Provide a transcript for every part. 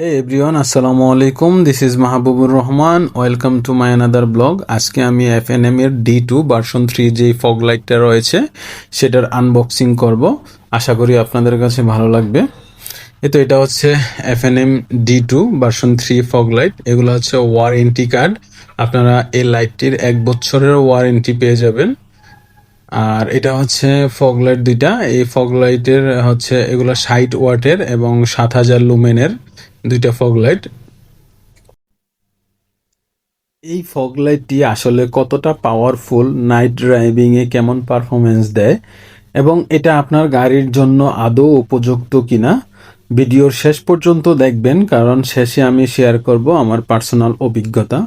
হে everyone আসসালামু আলাইকুম this is Mahbubur Rahman welcome to my another blog আজকে আমি এফ এন এম এর ডি টু ভার্সন থ্রি যেই ফগ লাইটটা রয়েছে, সেটার আনবক্সিং করব। আশা করি আপনাদের কাছে ভালো লাগবে। এ তো এটা হচ্ছে F N M D two version three fog light এগুলো হচ্ছে ওয়ারেন্টি কার্ড আপনারা এই লাইটটির এক বছরের ওয়ারেন্টি পেয়ে যাবেন। আর এটা হচ্ছে ফগ লাইট দুইটা। এই ফগ লাইটের হচ্ছে এগুলো ষাট ওয়াটের এবং সাত হাজার লুমেনের দুইটা ফগ লাইট এই ফগ লাইটটি আসলে কতটা পাওয়ারফুল নাইট ড্রাইভিং এ কেমন পারফরমেন্স দেয় এবং এটা আপনার গাড়ির জন্য আদৌ উপযুক্ত কিনা? ভিডিওর শেষ পর্যন্ত দেখবেন, কারণ শেষে আমি শেয়ার করব আমার পার্সোনাল অভিজ্ঞতা।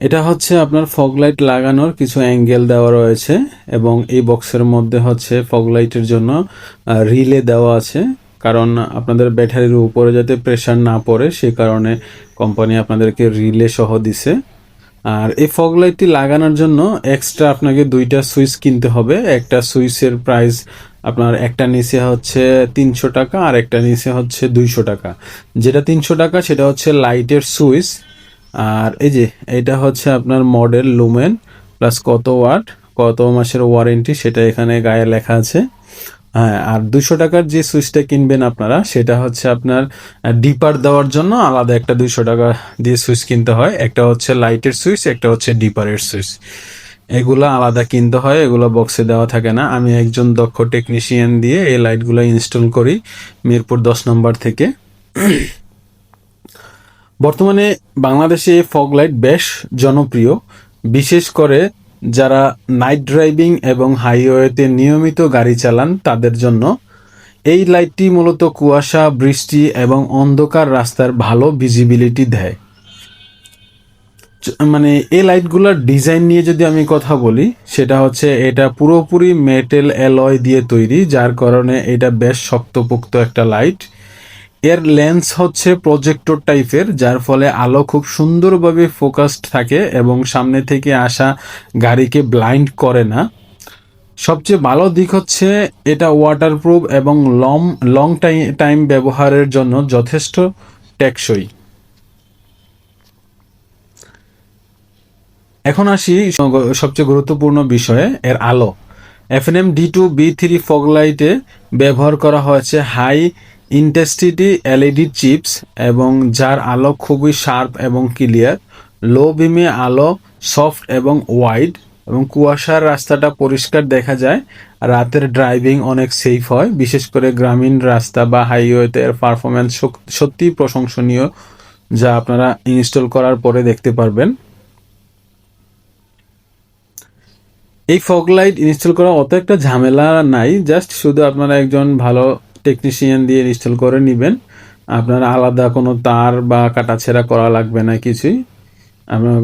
এটা হচ্ছে আপনার ফগ লাইট লাগানোর কিছু অ্যাঙ্গেল দেওয়া রয়েছে এবং এই বক্সের মধ্যে হচ্ছে ফগ লাইটের জন্য রিলে দেওয়া আছে। কারণ আপনাদের ব্যাটারির উপরে যাতে প্রেশার না পড়ে, সে কারণে কোম্পানি আপনাদেরকে রিলে সহ দিছে। আর এই ফগ লাইটটি লাগানোর জন্য এক্সট্রা আপনাকে দুইটা সুইচ কিনতে হবে। একটা সুইচের প্রাইস আপনার একটা নিচে হচ্ছে তিনশো টাকা, আর একটা নিচে হচ্ছে দুইশো টাকা। যেটা তিনশো টাকা, সেটা হচ্ছে লাইটের সুইচ আর এই যে, এটা হচ্ছে আপনার মডেল লুমেন প্লাস কত ওয়াট কত মাসের ওয়ারেন্টি সেটা এখানে গায়ে লেখা আছে। হ্যাঁ আর দুশো টাকার যে সুইচটা কিনবেন আপনারা, সেটা হচ্ছে আপনার ডিপার দেওয়ার জন্য আলাদা একটা দুইশো টাকা দিয়ে সুইচ কিনতে হয়। একটা হচ্ছে লাইটের সুইচ, একটা হচ্ছে ডিপারের সুইচ। এগুলো আলাদা কিনতে হয়, এগুলো বক্সে দেওয়া থাকে না। আমি একজন দক্ষ টেকনিশিয়ান দিয়ে এই লাইটগুলো ইনস্টল করি মিরপুর দশ নম্বর থেকে। বর্তমানে বাংলাদেশে এই ফগ লাইট বেশ জনপ্রিয়। বিশেষ করে যারা নাইট ড্রাইভিং এবং হাইওয়েতে নিয়মিত গাড়ি চালান তাদের জন্য এই লাইটটি মূলত কুয়াশা, বৃষ্টি এবং অন্ধকার রাস্তার ভালো ভিজিবিলিটি দেয়। মানে এই লাইটগুলোর ডিজাইন নিয়ে যদি আমি কথা বলি, সেটা হচ্ছে এটা পুরোপুরি মেটেল অ্যালয় দিয়ে তৈরি, যার কারণে এটা বেশ শক্তপোক্ত একটা লাইট এর লেন্স হচ্ছে প্রজেক্টর টাইপের যার ফলে আলো খুব সুন্দরভাবে ফোকাসড থাকে এবং সামনে থেকে আসা গাড়িকে ব্লাইন্ড করে না। সবচেয়ে ভালো দিক হচ্ছে এটা ওয়াটারপ্রুফ এবং লং লং টাইম টাইম ব্যবহারের জন্য যথেষ্ট টেকসই। এখন আসি সবচেয়ে গুরুত্বপূর্ণ বিষয়ে, এর আলো। F N D two B three ফগলাইটে ব্যবহার করা হয়েছে হাই ইন্টেস্টিটি, এলইডি চিপস এবং যার আলো খুবই শার্প এবং ক্লিয়ার লো বিমে আলো, সফট এবং ওয়াইড এবং কুয়াশার রাস্তাটা পরিষ্কার দেখা যায়। রাতের ড্রাইভিং অনেক সেফ হয়, বিশেষ করে গ্রামীণ রাস্তা বা হাইওয়েতে এর পারফরমেন্স সত্যিই প্রশংসনীয়, যা আপনারা ইনস্টল করার পরে দেখতে পারবেন। এই ফগ লাইট ইনস্টল করা অত একটা ঝামেলা নাই জাস্ট শুধু আপনারা একজন ভালো টেকনিশিয়ান দিয়ে ইনস্টল করে নেবেন। আপনার আলাদা কোনো তার বা কাটাছেড়া করা লাগবে না কিছুই। আপনার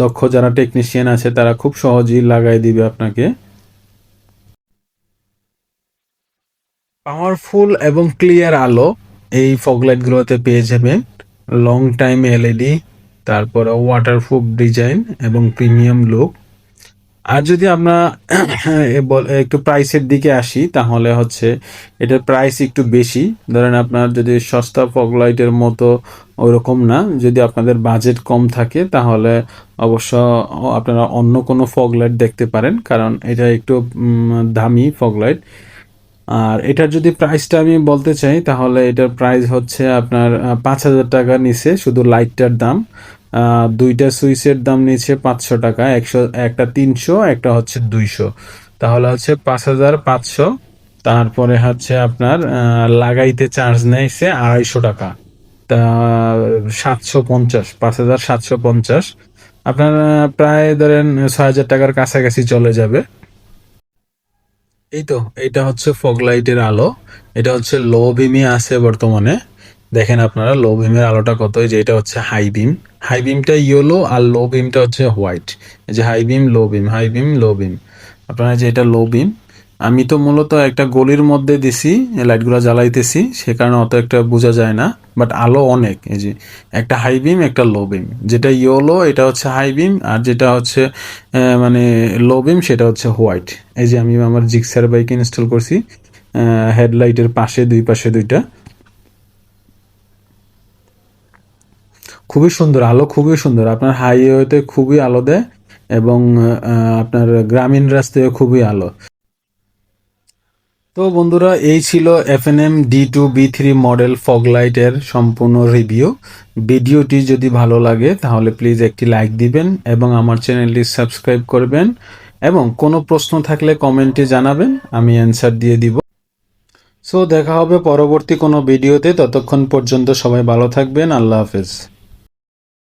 দক্ষ যারা টেকনিশিয়ান আছে, তারা খুব সহজেই লাগাই দিবে আপনাকে। পাওয়ারফুল এবং ক্লিয়ার আলো এই ফগলাইটগুলোতে পেয়ে যাবেন। লং টাইম এলইডি তারপরে ওয়াটারপ্রুফ ডিজাইন এবং প্রিমিয়াম লুক আর যদি আমরা একটু প্রাইসের দিকে আসি, তাহলে হচ্ছে এটার প্রাইস একটু বেশি। ধরেন আপনার যদি সস্তা ফগলাইটের মতো ওরকম না, যদি আপনাদের বাজেট কম থাকে, তাহলে অবশ্য আপনারা অন্য কোনো ফগলাইট দেখতে পারেন, কারণ এটা একটু দামি ফগলাইট আর এটার যদি প্রাইসটা আমি বলতে চাই, তাহলে এটার প্রাইস হচ্ছে আপনার পাঁচ হাজার টাকার নিচে, শুধু লাইটটার দাম। দুইটা সুইচের দাম নিচ্ছে পাঁচশো টাকা, একশো, একটা তিনশো, একটা হচ্ছে দুইশো। তাহলে হচ্ছে পাঁচ হাজার পাঁচশো। তারপরে হচ্ছে আপনার লাগাইতে চার্জ নেয়ছে আড়াইশো টাকা। তা, সাতশো পঞ্চাশ, পাঁচ হাজার সাতশো পঞ্চাশ। আপনার প্রায় ধরেন ছয় হাজার টাকার কাছাকাছি চলে যাবে। এই তো, এটা হচ্ছে ফগ লাইটের আলো। এটা হচ্ছে লো বিমে আছে বর্তমানে। দেখেন আপনারা লো বিমের আলোটা কত? যে এটা হচ্ছে হাই বিম হাই বিমটা ইয়েলো আর লো বিমটা হচ্ছে হোয়াইট। এই যে high beam low beam high beam low beam আপনারা যে এটা লো বিম আমি তো মূলত একটা গলির মধ্যে দিছি, লাইটগুলো জ্বালাইতেছি, সে কারণে অত একটা বোঝা যায় না বাট আলো অনেক। এই যে একটা হাই বিম একটা লো বিম যেটা ইয়েলো, এটা হচ্ছে হাই বিম আর যেটা হচ্ছে মানে লো বিম সেটা হচ্ছে হোয়াইট। এই যে আমি আমার জিক্সার বাইক ইনস্টল করছি হেডলাইটের পাশে, দুই পাশে দুইটা। খুবই সুন্দর, আলো খুবই সুন্দর। আপনার হাইওয়েতে খুবই আলো দেয় এবং আপনার গ্রামীণ রাস্তায় খুবই আলো। তো বন্ধুরা, এই ছিল F N M D two B three model fog লাইটের সম্পূর্ণ রিভিউ ভিডিওটি যদি ভালো লাগে, তাহলে প্লিজ একটি লাইক দিবেন এবং আমার চ্যানেলটি সাবস্ক্রাইব করবেন। এবং কোনো প্রশ্ন থাকলে কমেন্টে জানাবেন, আমি অ্যান্সার দিয়ে দিব। সো দেখা হবে পরবর্তী কোনো ভিডিওতে। ততক্ষণ পর্যন্ত সবাই ভালো থাকবেন। আল্লাহ হাফেজ।